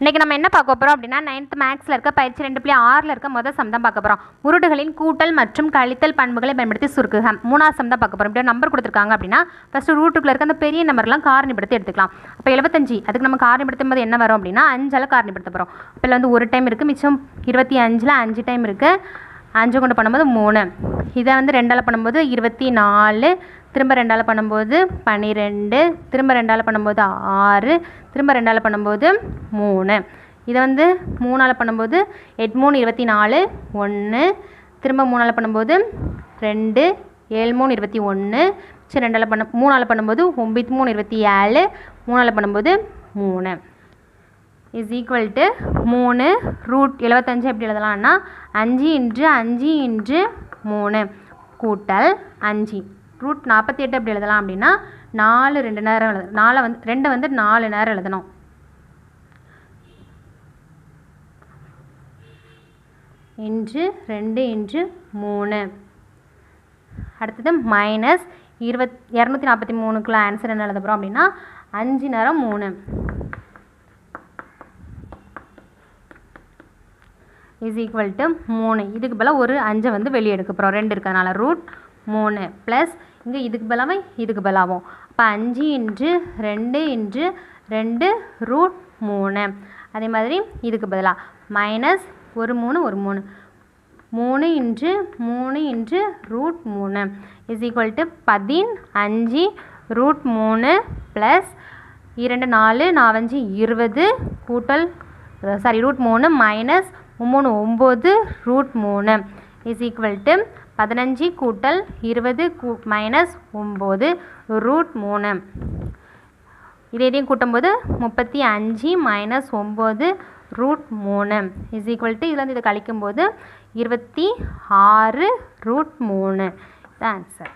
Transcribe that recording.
இன்றைக்கி நம்ம என்ன பார்க்க போகிறோம் அப்படின்னா நைன்த் மேக்ஸில் இருக்க பயிற்சி ரெண்டு புள்ளி ஆறில் இருக்க முதல் சம் தான் பார்க்க போகிறோம் உருடுகளின் கூட்டல் மற்றும் கழித்தல் பண்புகளை பயன்படுத்தி சுருக்குக மூணாவது சம் தான் பார்க்க போகிறோம் இப்படி நம்பர் கொடுத்துருக்காங்க அப்படின்னா ஃபஸ்ட்டு ரூட்டுக்குள்ள இருக்க அந்த பெரிய நம்பர்லாம் காரணிப்படுத்தி எடுத்துக்கலாம். அப்போ எழுபத்தஞ்சு அதுக்கு நம்ம காரணிப்படுத்தும் போது என்ன வரும் அப்படின்னா அஞ்சால் காரணிப்படுத்த போகிறோம் இப்போ வந்து ஒரு டைம் இருக்குது மிச்சம் இருபத்தி அஞ்சில் அஞ்சு டைம் இருக்குது அஞ்சு கொண்டு பண்ணும்போது மூணு. இதை வந்து ரெண்டால் பண்ணும்போது இருபத்தி நாலு திரும்ப ரெண்டால் பண்ணும்போது பன்னிரெண்டு திரும்ப ரெண்டால் பண்ணும்போது ஆறு திரும்ப ரெண்டால் பண்ணும்போது மூணு. இதை வந்து மூணால் பண்ணும்போது எட் மூணு இருபத்தி நாலு ஒன்று திரும்ப மூணால் பண்ணும்போது ரெண்டு ஏழு மூணு இருபத்தி ஒன்று சரி ரெண்டால் பண்ண மூணால் பண்ணும்போது ஒம்பது மூணு இருபத்தி ஏழு மூணால் பண்ணும்போது மூணு. இஸ் ஈக்குவல் டு மூணு ரூட் எழுபத்தஞ்சு எப்படி எழுதலாம்னா அஞ்சு இன்று அஞ்சு இன்று மூணு கூட்டல் அஞ்சு. ரூட் நாற்பத்தி எட்டு எப்படி எழுதலாம் அப்படின்னா நாலு ரெண்டு நேரம் எழுத நாலை வந்து ரெண்டு வந்து நாலு நேரம் எழுதணும். இன்று ரெண்டு இன்று மூணு. அடுத்தது மைனஸ் இருபத் இரநூத்தி நாற்பத்தி மூணுக்குள்ள ஆன்சர் என்ன எழுத போகிறோம் அப்படின்னா அஞ்சு நேரம் மூணு. இஸ் ஈக்குவல் டு மூணு. இதுக்கு பதிலாக ஒரு அஞ்சை வந்து வெளியே எடுக்க போகிறோம் ரெண்டு இருக்கிறதுனால ரூட் மூணு ப்ளஸ் இங்கே இதுக்கு பதிலாக இதுக்கு பதிலாகும் அப்போ அஞ்சு இன்று ரெண்டு இன்று ரெண்டு ரூட் மூணு. அதே மாதிரி இதுக்கு பதிலாக மைனஸ் ஒரு மூணு ஒரு மூணு. மூணு இன்று மூணு இன்று ரூட் மூணு. இஸ் ஈக்குவல் டு பதின் அஞ்சு ரூட் மூணு ப்ளஸ் இரண்டு நாலு நாலஞ்சு இருபது கூட்டல் சாரி ரூட் மூணு மைனஸ் மூணு ஒம்பது ரூட் மூணு. இஸ் ஈக்குவல் டு பதினஞ்சு கூட்டல் இருபது கூ மைனஸ் ஒம்பது ரூட் மூணு. இதையும் கூட்டும்போது முப்பத்தி அஞ்சு மைனஸ் ஒம்பது ரூட் மூணு. இஸ் ஈக்குவல் டு இதில் வந்து இதை கழிக்கும்போது இருபத்தி ஆறு ரூட் மூணு. ஆன்சர்